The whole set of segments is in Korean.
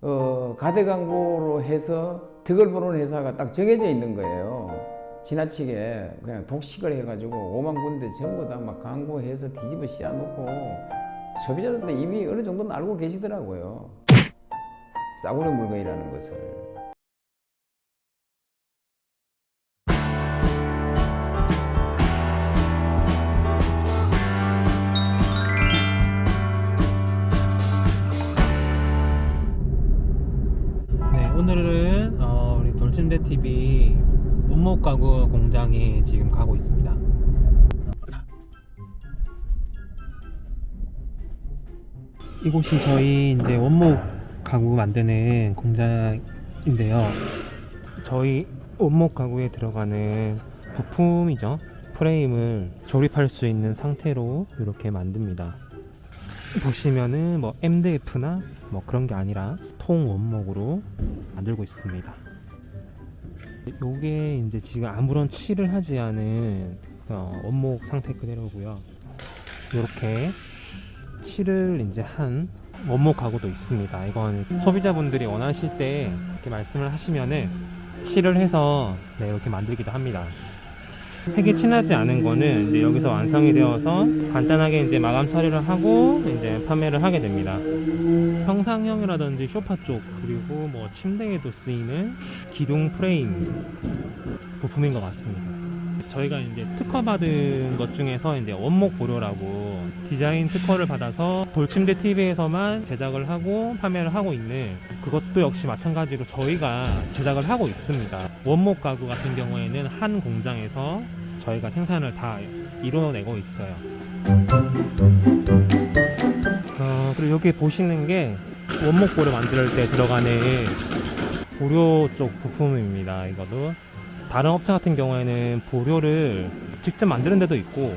어, 가대 광고로 해서 득을 보는 회사가 딱 정해져 있는 거예요. 지나치게 그냥 독식을 해가지고 5만 군데 전부 다 막 광고해서 뒤집어 씌워놓고 소비자들도 이미 어느 정도는 알고 계시더라고요. 싸구려 물건이라는 것을. 돌침대 TV 원목 가구 공장에 지금 가고 있습니다. 이곳이 저희 이제 원목 가구 만드는 공장인데요. 저희 원목 가구에 들어가는 부품이죠. 프레임을 조립할 수 있는 상태로 이렇게 만듭니다. 보시면은 뭐 MDF나 뭐 그런 게 아니라 통 원목으로 만들고 있습니다. 요게 이제 지금 아무런 칠을 하지 않은 어, 원목 상태 그대로고요. 이렇게 칠을 이제 한 원목 가구도 있습니다. 이건 소비자분들이 원하실 때 이렇게 말씀을 하시면은 칠을 해서 네, 이렇게 만들기도 합니다. 색이 진하지 않은 거는 이제 여기서 완성이 되어서 간단하게 이제 마감 처리를 하고 이제 판매를 하게 됩니다. 평상형이라든지 소파 쪽 그리고 뭐 침대에도 쓰이는 기둥 프레임 부품인 것 같습니다. 저희가 이제 특허 받은 것 중에서 이제 원목 보료라고 디자인 특허를 받아서 돌침대 TV에서만 제작을 하고 판매를 하고 있는 그것도 역시 마찬가지로 저희가 제작을 하고 있습니다. 원목 가구 같은 경우에는 한 공장에서 저희가 생산을 다 이뤄내고 있어요. 어, 그리고 여기 보시는 게 원목 보료 만들 때 들어가는 보료 쪽 부품입니다. 이거도 다른 업체 같은 경우에는 보료를 직접 만드는 데도 있고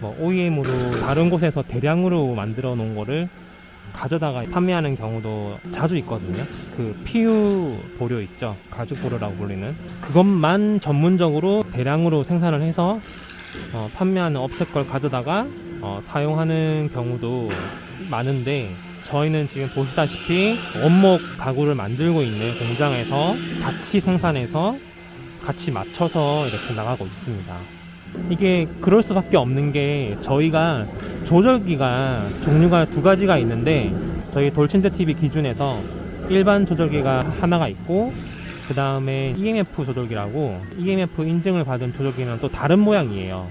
뭐 OEM으로 다른 곳에서 대량으로 만들어 놓은 거를 가져다가 판매하는 경우도 자주 있거든요. 그 PU 보료 있죠. 가죽 보료라고 불리는 그것만 전문적으로 대량으로 생산을 해서 어, 판매하는 업체 걸 가져다가 어, 사용하는 경우도 많은데 저희는 지금 보시다시피 원목 가구를 만들고 있는 공장에서 같이 생산해서 같이 맞춰서 이렇게 나가고 있습니다. 이게 그럴 수밖에 없는 게 저희가 조절기가 종류가 두 가지가 있는데 저희 돌침대 TV 기준에서 일반 조절기가 하나가 있고 그 다음에 EMF 조절기라고 EMF 인증을 받은 조절기는 또 다른 모양이에요.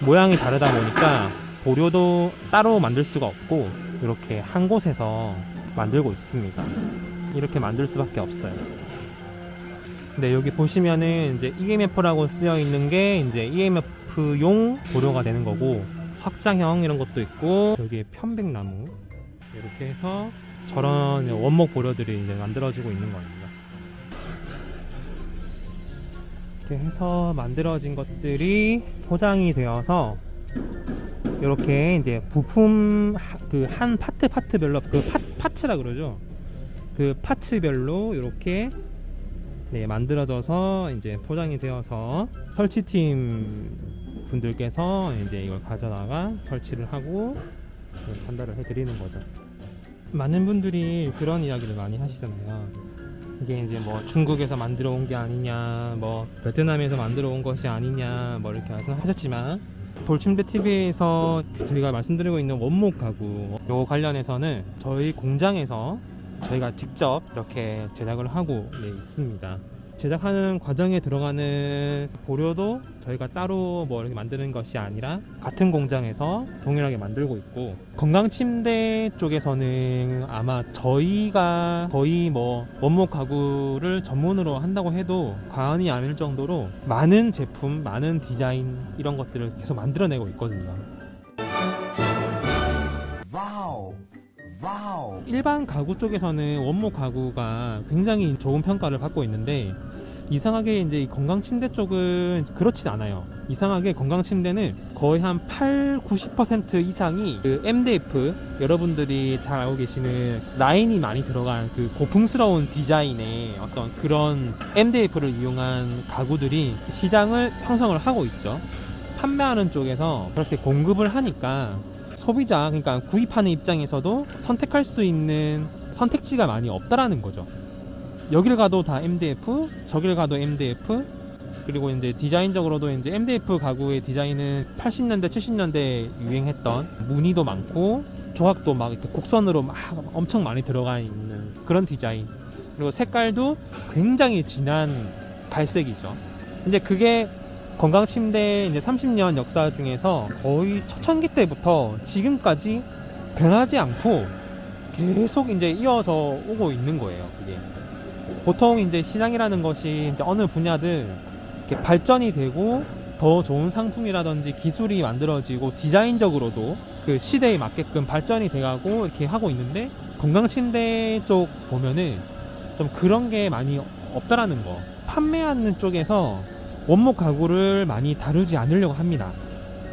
모양이 다르다 보니까 보료도 따로 만들 수가 없고 이렇게 한 곳에서 만들고 있습니다. 이렇게 만들 수밖에 없어요. 네, 여기 보시면은 이제 EMF라고 쓰여 있는 게 이제 EMF용 보료가 되는 거고 확장형 이런 것도 있고 여기에 편백나무 이렇게 해서 저런 원목 보료들이 이제 만들어지고 있는 겁니다. 이렇게 해서 만들어진 것들이 포장이 되어서 이렇게 이제 부품 그 한 파트 파트별로 그 파, 파츠라 그러죠. 그 파츠별로 이렇게 네, 만들어져서 이제 포장이 되어서 설치팀 분들께서 이제 이걸 가져다가 설치를 하고 네, 전달을 해드리는 거죠. 많은 분들이 그런 이야기를 많이 하시잖아요. 이게 이제 뭐 중국에서 만들어 온 게 아니냐, 뭐 베트남에서 만들어 온 것이 아니냐, 뭐 이렇게 말씀하셨지만 돌침대 TV에서 저희가 말씀드리고 있는 원목 가구 요 관련해서는 저희 공장에서 저희가 직접 이렇게 제작을 하고 네, 있습니다. 제작하는 과정에 들어가는 보료도 저희가 따로 뭐 이렇게 만드는 것이 아니라 같은 공장에서 동일하게 만들고 있고 건강 침대 쪽에서는 아마 저희가 거의 뭐 원목 가구를 전문으로 한다고 해도 과언이 아닐 정도로 많은 제품, 많은 디자인 이런 것들을 계속 만들어내고 있거든요. 일반 가구 쪽에서는 원목 가구가 굉장히 좋은 평가를 받고 있는데 이상하게 이제 이 건강 침대 쪽은 그렇진 않아요. 이상하게 건강 침대는 거의 한 8, 90% 이상이 그 MDF 여러분들이 잘 알고 계시는 라인이 많이 들어간 그 고풍스러운 디자인의 어떤 그런 MDF를 이용한 가구들이 시장을 형성을 하고 있죠. 판매하는 쪽에서 그렇게 공급을 하니까 소비자 그러니까 구입하는 입장에서도 선택할 수 있는 선택지가 많이 없다라는 거죠. 여길 가도 다 MDF, 저길 가도 MDF, 그리고 이제 디자인적으로도 이제 MDF 가구의 디자인은 80년대, 70년대 유행했던 무늬도 많고 조각도 막 이렇게 곡선으로 막 엄청 많이 들어가 있는 그런 디자인. 그리고 색깔도 굉장히 진한 갈색이죠. 이제 그게 건강 침대 이제 30년 역사 중에서 거의 초창기 때부터 지금까지 변하지 않고 계속 이제 이어서 오고 있는 거예요. 그게 보통 이제 시장이라는 것이 이제 어느 이렇게 발전이 되고 더 좋은 상품이라든지 기술이 만들어지고 디자인적으로도 그 시대에 맞게끔 발전이 돼가고 이렇게 하고 있는데 건강 침대 쪽 보면은 좀 그런 게 많이 없다라는 거. 판매하는 쪽에서 원목 가구를 많이 다루지 않으려고 합니다.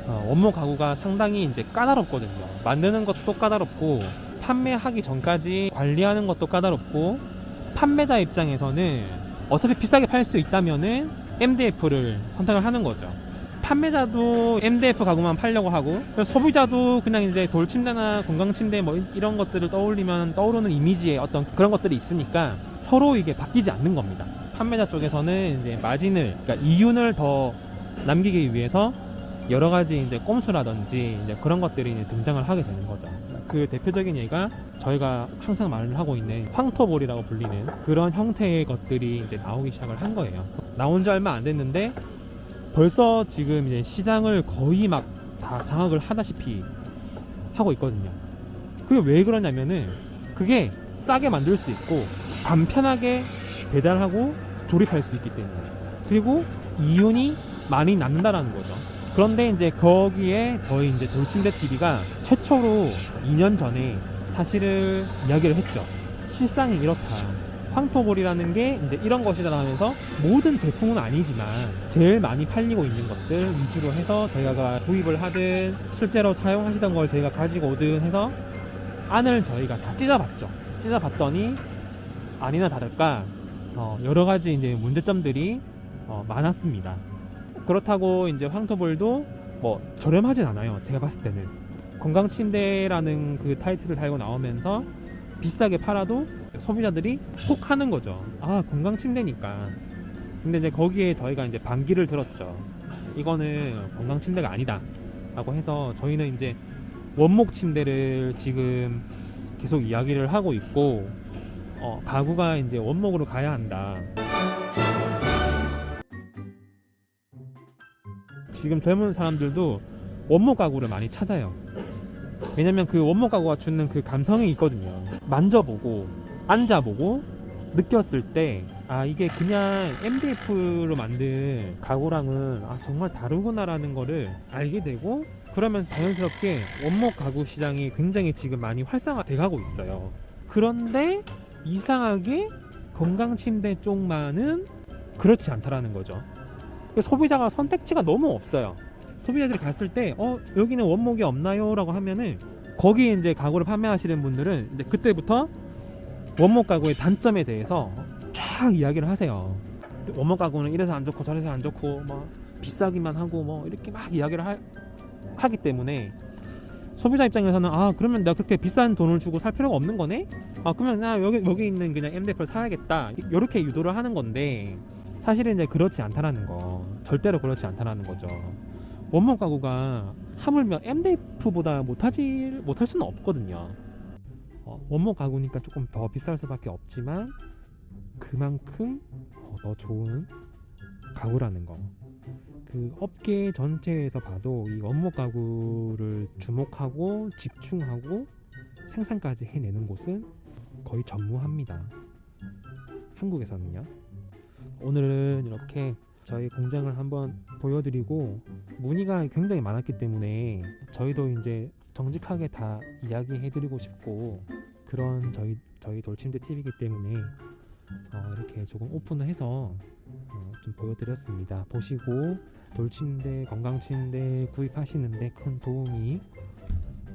어, 원목 가구가 상당히 이제 까다롭거든요. 만드는 것도 까다롭고 판매하기 전까지 관리하는 것도 까다롭고 판매자 입장에서는 어차피 비싸게 팔 수 있다면은 MDF를 선택을 하는 거죠. 판매자도 MDF 가구만 팔려고 하고 소비자도 그냥 이제 돌 침대나 건강 침대 뭐 이런 것들을 떠올리면 떠오르는 이미지의 어떤 그런 것들이 있으니까 서로 이게 바뀌지 않는 겁니다. 판매자 쪽에서는 이제 마진을 그러니까 이윤을 더 남기기 위해서 여러 가지 이제 꼼수라든지 이제 그런 것들이 이제 등장을 하게 되는 거죠. 그 대표적인 예가 저희가 항상 말을 하고 있는 황토볼이라고 불리는 그런 형태의 것들이 이제 나오기 시작을 한 거예요. 나온 지 얼마 안 됐는데 벌써 지금 이제 시장을 거의 막 다 장악을 하다시피 하고 있거든요. 그게 왜 그러냐면은 그게 싸게 만들 수 있고 간편하게 배달하고 조립할 수 있기 때문에 그리고 이윤이 많이 남는다라는 거죠. 그런데 이제 거기에 저희 이제 돌침대 TV가 최초로 2년 전에 사실을 이야기를 했죠. 실상이 이렇다. 황토볼이라는 게 이제 이런 것이다 하면서 모든 제품은 아니지만 제일 많이 팔리고 있는 것들 위주로 해서 저희가 구입을 하든 실제로 사용하시던 걸 저희가 가지고 오든 해서 안을 저희가 다 찢어봤죠. 찢어봤더니 아니나 다를까 어, 여러 가지 이제 문제점들이 어, 많았습니다. 그렇다고 이제 황토볼도 뭐 저렴하진 않아요. 제가 봤을 때는 건강 침대라는 그 타이틀을 달고 나오면서 비싸게 팔아도 소비자들이 혹 하는 거죠. 아 건강 침대니까. 근데 이제 거기에 저희가 이제 반기를 들었죠. 이거는 건강 침대가 아니다.라고 해서 저희는 이제 원목 침대를 지금 계속 이야기를 하고 있고 어, 가구가 이제 원목으로 가야 한다. 지금 젊은 사람들도 원목 가구를 많이 찾아요. 왜냐면 그 원목 가구가 주는 그 감성이 있거든요. 만져보고, 앉아보고, 느꼈을 때, 아, 이게 그냥 MDF로 만든 가구랑은, 아, 정말 다르구나라는 거를 알게 되고, 그러면서 자연스럽게 원목 가구 시장이 굉장히 지금 많이 활성화돼 가고 있어요. 그런데, 이상하게 건강 침대 쪽만은 그렇지 않다라는 거죠. 소비자가 선택지가 너무 없어요. 소비자들이 갔을 때, 어, 여기는 원목이 없나요? 라고 하면은, 거기에 이제 가구를 판매하시는 분들은 이제 그때부터 원목 가구의 단점에 대해서 쫙 이야기를 하세요. 원목 가구는 이래서 안 좋고 저래서 안 좋고, 뭐, 비싸기만 하고, 뭐, 이렇게 막 이야기를 하, 하기 때문에, 소비자 입장에서는, 아, 그러면 내가 그렇게 비싼 돈을 주고 살 필요가 없는 거네? 아, 그러면 나 여기, 여기 있는 그냥 MDF를 사야겠다. 이렇게 유도를 하는 건데, 사실은 이제 그렇지 않다라는 거. 절대로 그렇지 않다라는 거죠. 원목 가구가 하물며 MDF보다 못하지 못할 수는 없거든요. 어, 원목 가구니까 조금 더 비쌀 수밖에 없지만 그만큼 어, 더 좋은 가구라는 거. 그 업계 전체에서 봐도 이 원목 가구를 주목하고 집중하고 생산까지 해내는 곳은 거의 전무합니다. 한국에서는요. 오늘은 이렇게 저희 공장을 한번 보여드리고 문의가 굉장히 많았기 때문에 저희도 이제 정직하게 다 이야기해드리고 싶고 그런 저희 저희 돌침대 TV이기 때문에 어, 이렇게 조금 오픈을 해서 어, 좀 보여드렸습니다. 보시고 돌침대 건강침대 구입하시는데 큰 도움이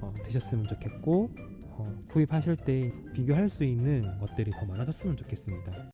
어, 되셨으면 좋겠고 어, 구입하실 때 비교할 수 있는 것들이 더 많아졌으면 좋겠습니다.